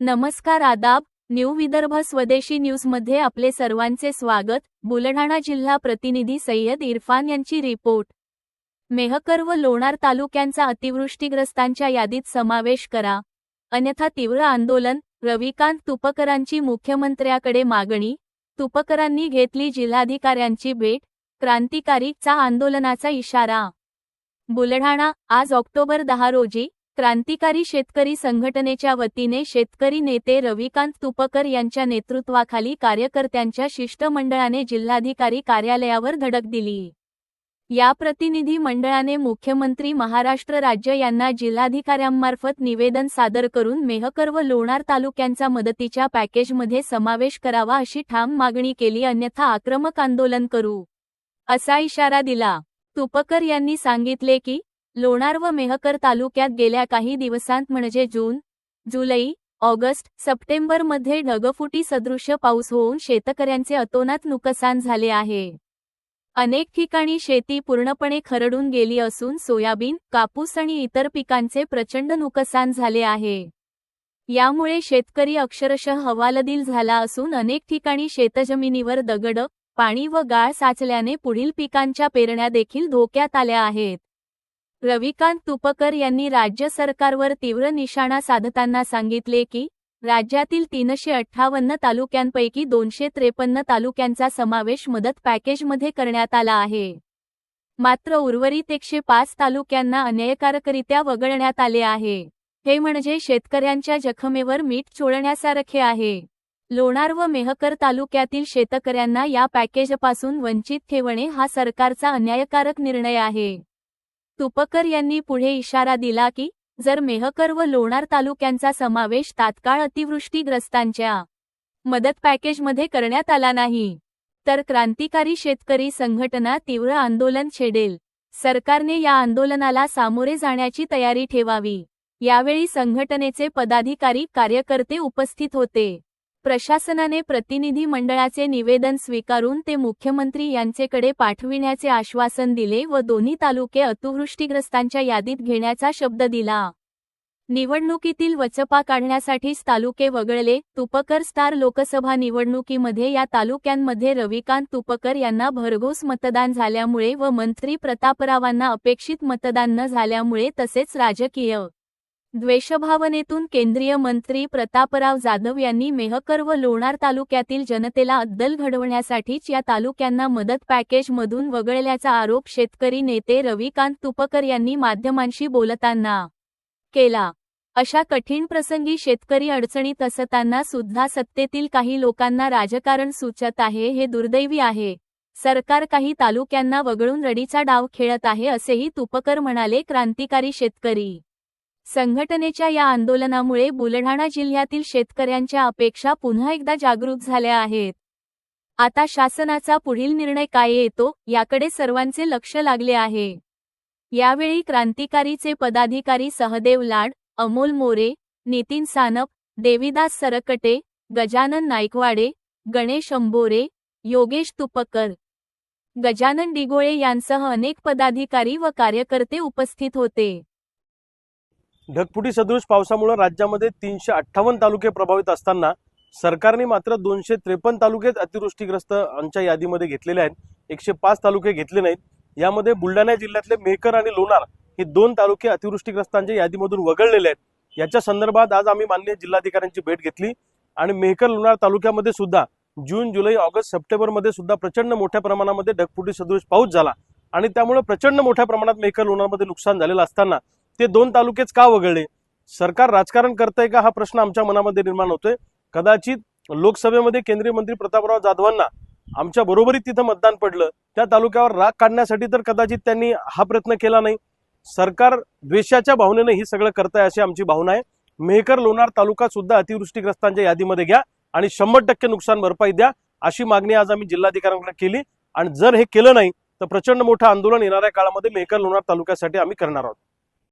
नमस्कार आदाब न्यू विदर्भ स्वदेशी न्यूजमध्ये आपले सर्वांचे स्वागत. बुलढाणा जिल्हा प्रतिनिधी सय्यद इरफान यांची रिपोर्ट. मेहकर व लोणार तालुक्यांचा अतिवृष्टीग्रस्तांच्या यादीत समावेश करा. अन्यथा तीव्र आंदोलन रविकांत तुपकरांची मुख्यमंत्र्याकडे मागणी तुपकरांनी घेतली जिल्हाधिकाऱ्यांची भेट क्रांतिकारी चा आंदोलनाचा इशारा. बुलढाणा आज ऑक्टोबर दहा रोजी क्रांतिकारी शेतकरी संघटनेच्या वतीने शेतकरी नेते रविकांत तुपकर यांच्या नेतृत्वाखाली कार्यकर्त्यांच्या शिष्टमंडळाने जिल्हाधिकारी कार्यालयावर धडक दिली. या प्रतिनिधी मंडळाने मुख्यमंत्री महाराष्ट्र राज्य यांना जिल्हाधिकाऱ्यांमार्फत निवेदन सादर करून मेहकर व लोणार तालुक्यांचा मदतीच्या पॅकेजमध्ये समावेश करावा अशी ठाम मागणी केली अन्यथा आक्रमक आंदोलन करू. असा इशारा दिला. तुपकर यांनी सांगितले की लोणार व मेहकर तालुक्यात गेल्या काही दिवसांत म्हणजे जून जुलै ऑगस्ट सप्टेंबरमध्ये ढगफुटी सदृश्य पाऊस होऊन शेतकऱ्यांचे अतोनात नुकसान झाले आहे. अनेक ठिकाणी शेती पूर्णपणे खरडून गेली असून सोयाबीन कापूस आणि इतर पिकांचे प्रचंड नुकसान झाले आहे. यामुळे शेतकरी अक्षरशः हवालदिल झाला असून अनेक ठिकाणी शेतजमिनीवर दगड पाणी व गाळ साचल्याने पुढील पिकांच्या पेरण्या देखील धोक्यात आल्या आहेत. रविकांत तुपकर यांनी राज्य सरकारवर तीव्र निशाणा साधताना सांगितले की राज्यातील तीनशे अठ्ठावन्न तालुक्यांपैकी दोनशे त्रेपन्न तालुक्यांचा समावेश मदत पॅकेजमध्ये करण्यात आला आहे. मात्र उर्वरित एकशे पाच तालुक्यांना अन्यायकारकरित्या वगळण्यात आले आहे. हे म्हणजे शेतकऱ्यांच्या जखमेवर मीठ चोळण्यासारखे आहे. लोणार व मेहकर तालुक्यातील शेतकऱ्यांना या पॅकेजपासून वंचित ठेवणे हा सरकारचा अन्यायकारक निर्णय आहे. तुपकर यांनी पुढे इशारा दिला की जर मेहकर व लोणार तालुक्यांचा समावेश तात्काळ अतिवृष्टीग्रस्तांच्या मदत पॅकेजमध्ये करण्यात आला नाही तर क्रांतिकारी शेतकरी संघटना तीव्र आंदोलन छेडेल. सरकारने या आंदोलनाला सामोरे जाण्याची तयारी ठेवावी. यावेळी संघटनेचे पदाधिकारी कार्यकर्ते उपस्थित होते. प्रशासनाने प्रतिनिधी मंडळाचे निवेदन स्वीकारून ते मुख्यमंत्री यांचेकडे पाठविण्याचे आश्वासन दिले व दोन्ही तालुके अतिवृष्टीग्रस्तांच्या यादीत घेण्याचा शब्द दिला. निवडणुकीतील वचपा काढण्यासाठीच तालुके वगळले. तुपकर स्टार लोकसभा निवडणुकीमध्ये या तालुक्यांमध्ये रविकांत तुपकर यांना भरघोस मतदान झाल्यामुळे व मंत्री प्रतापरावांना अपेक्षित मतदान न झाल्यामुळे तसेच राजकीय द्वेषभावनेतून केंद्रीय मंत्री प्रतापराव जाधव यांनी मेहकर व लोणार तालुक्यातील जनतेला अद्दल घडवण्यासाठीच या तालुक्यांना मदत पॅकेजमधून वगळल्याचा आरोप शेतकरी नेते रविकांत तुपकर यांनी माध्यमांशी बोलताना केला. अशा कठीण प्रसंगी शेतकरी अडचणीत असताना सुद्धा सत्तेतील काही लोकांना राजकारण सुचत आहे हे दुर्दैवी आहे. सरकार काही तालुक्यांना वगळून रडीचा डाव खेळत आहे असेही तुपकर म्हणाले क्रांतिकारी शेतकरी संघटनेच्या या आंदोलनामुळे बुलढाणा जिल्ह्यातील शेतकऱ्यांच्या अपेक्षा पुन्हा एकदा जागृत झाल्या आहेत. आता शासनाचा पुढील निर्णय काय येतो याकडे सर्वांचे लक्ष लागले आहे. यावेळी क्रांतिकारीचे पदाधिकारी सहदेव लाड अमोल मोरे नितीन सानप देविदास सरकटे गजानन नाईकवाडे गणेश अंबोरे योगेश तुपकर गजानन डिगोळे यांसह अनेक पदाधिकारी व कार्यकर्ते उपस्थित होते. ढगफुटी सदृश पावसामुळे राज्यामध्ये तीनशे अठ्ठावन्न तालुके प्रभावित असताना सरकारने मात्र दोनशे त्रेपन्न तालुकेच अतिवृष्टीग्रस्तांच्या यादीमध्ये घेतलेले आहेत. एकशे पाच तालुके घेतले नाहीत. यामध्ये बुलढाणा जिल्ह्यातले मेहकर आणि लोणार हे दोन तालुके अतिवृष्टीग्रस्तांच्या यादीमधून वगळलेले आहेत. याच्या संदर्भात आज आम्ही मान्य जिल्हाधिकाऱ्यांची भेट घेतली आणि मेहकर लोणार तालुक्यामध्ये सुद्धा जून जुलै ऑगस्ट सप्टेंबरमध्ये सुद्धा प्रचंड मोठ्या प्रमाणामध्ये ढगफुटी सदृश पाऊस झाला आणि त्यामुळे प्रचंड मोठ्या प्रमाणात मेहकर लोणारमध्ये नुकसान झालेलं असताना ते दोन तालुकेच का वगळले? सरकार राजकारण करतंय का? हा प्रश्न आमच्या मनामध्ये निर्माण होतोय. कदाचित लोकसभेमध्ये केंद्रीय मंत्री प्रतापराव जाधवांना आमच्या बरोबरीत तिथं मतदान पडलं. त्या तालुक्यावर राग काढण्यासाठी तर कदाचित त्यांनी हा प्रयत्न केला नाही. सरकार द्वेषाच्या भावनेनं ही सगळं करताय अशी आमची भावना आहे. मेहकर लोणार तालुका सुद्धा अतिवृष्टीग्रस्तांच्या यादीमध्ये घ्या आणि शंभर टक्के नुकसान भरपाई द्या अशी मागणी आज आम्ही जिल्हाधिकाऱ्यांकडे केली. आणि जर हे केलं नाही तर प्रचंड मोठं आंदोलन येणाऱ्या काळामध्ये मेहकर लोणार तालुक्यासाठी आम्ही करणार आहोत.